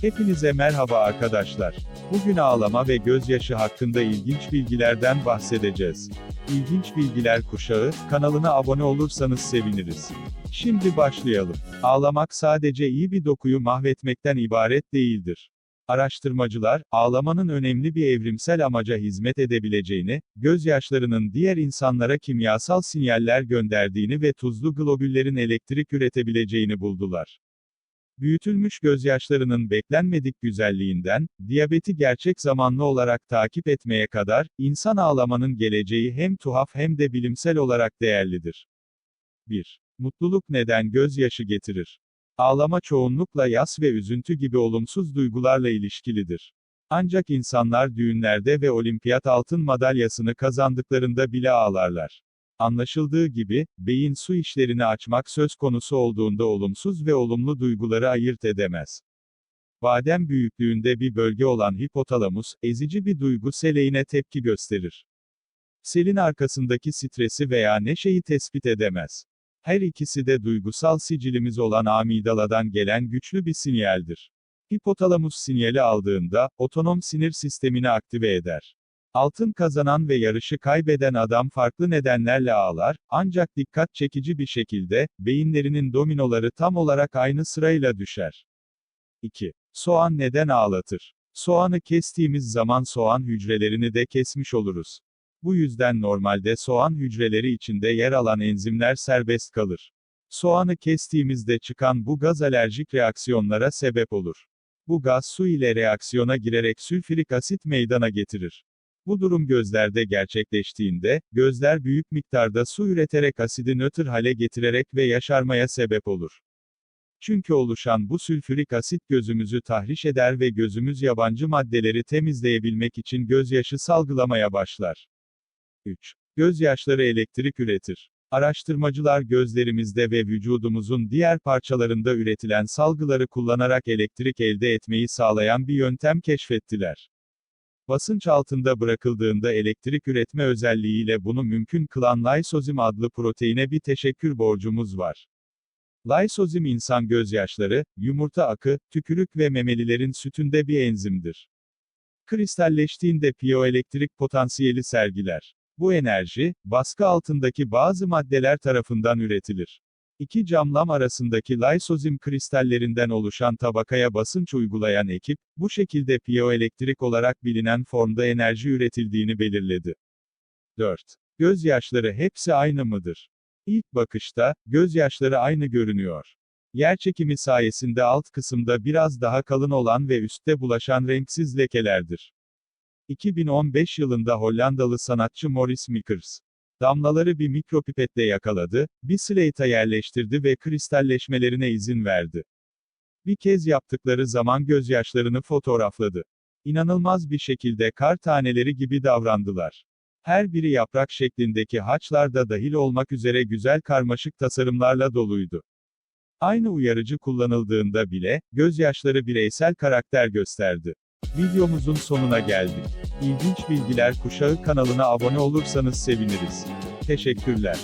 Hepinize merhaba arkadaşlar. Bugün ağlama ve gözyaşı hakkında ilginç bilgilerden bahsedeceğiz. İlginç Bilgiler Kuşağı, kanalına abone olursanız seviniriz. Şimdi başlayalım. Ağlamak sadece iyi bir dokuyu mahvetmekten ibaret değildir. Araştırmacılar, ağlamanın önemli bir evrimsel amaca hizmet edebileceğini, gözyaşlarının diğer insanlara kimyasal sinyaller gönderdiğini ve tuzlu globüllerin elektrik üretebileceğini buldular. Büyütülmüş gözyaşlarının beklenmedik güzelliğinden, diyabeti gerçek zamanlı olarak takip etmeye kadar, insan ağlamanın geleceği hem tuhaf hem de bilimsel olarak değerlidir. 1. Mutluluk neden gözyaşı getirir? Ağlama çoğunlukla yas ve üzüntü gibi olumsuz duygularla ilişkilidir. Ancak insanlar düğünlerde ve olimpiyat altın madalyasını kazandıklarında bile ağlarlar. Anlaşıldığı gibi, beyin su işlerini açmak söz konusu olduğunda olumsuz ve olumlu duyguları ayırt edemez. Badem büyüklüğünde bir bölge olan hipotalamus, ezici bir duygu seleğine tepki gösterir. Selin arkasındaki stresi veya neşeyi tespit edemez. Her ikisi de duygusal sicilimiz olan amigdaladan gelen güçlü bir sinyaldir. Hipotalamus sinyali aldığında, otonom sinir sistemini aktive eder. Altın kazanan ve yarışı kaybeden adam farklı nedenlerle ağlar, ancak dikkat çekici bir şekilde, beyinlerinin dominoları tam olarak aynı sırayla düşer. 2. Soğan neden ağlatır? Soğanı kestiğimiz zaman soğan hücrelerini de kesmiş oluruz. Bu yüzden normalde soğan hücreleri içinde yer alan enzimler serbest kalır. Soğanı kestiğimizde çıkan bu gaz alerjik reaksiyonlara sebep olur. Bu gaz su ile reaksiyona girerek sülfürik asit meydana getirir. Bu durum gözlerde gerçekleştiğinde, gözler büyük miktarda su üreterek asidi nötr hale getirerek ve yaşarmaya sebep olur. Çünkü oluşan bu sülfürik asit gözümüzü tahriş eder ve gözümüz yabancı maddeleri temizleyebilmek için gözyaşı salgılamaya başlar. 3. Gözyaşları elektrik üretir. Araştırmacılar gözlerimizde ve vücudumuzun diğer parçalarında üretilen salgıları kullanarak elektrik elde etmeyi sağlayan bir yöntem keşfettiler. Basınç altında bırakıldığında elektrik üretme özelliğiyle bunu mümkün kılan lysozim adlı proteine bir teşekkür borcumuz var. Lysozim insan gözyaşları, yumurta akı, tükürük ve memelilerin sütünde bir enzimdir. Kristalleştiğinde piyoelektrik potansiyeli sergiler. Bu enerji, baskı altındaki bazı maddeler tarafından üretilir. İki camlam arasındaki lysozim kristallerinden oluşan tabakaya basınç uygulayan ekip, bu şekilde piyoelektrik olarak bilinen formda enerji üretildiğini belirledi. 4. Gözyaşları hepsi aynı mıdır? İlk bakışta, gözyaşları aynı görünüyor. Yerçekimi sayesinde alt kısımda biraz daha kalın olan ve üstte bulaşan renksiz lekelerdir. 2015 yılında Hollandalı sanatçı Maurice Mikers, damlaları bir mikropipetle yakaladı, bir slate'a yerleştirdi ve kristalleşmelerine izin verdi. Bir kez yaptıkları zaman gözyaşlarını fotoğrafladı. İnanılmaz bir şekilde kar taneleri gibi davrandılar. Her biri yaprak şeklindeki haçlar da dahil olmak üzere güzel karmaşık tasarımlarla doluydu. Aynı uyarıcı kullanıldığında bile, gözyaşları bireysel karakter gösterdi. Videomuzun sonuna geldik. İlginç Bilgiler Kuşağı kanalına abone olursanız seviniriz. Teşekkürler.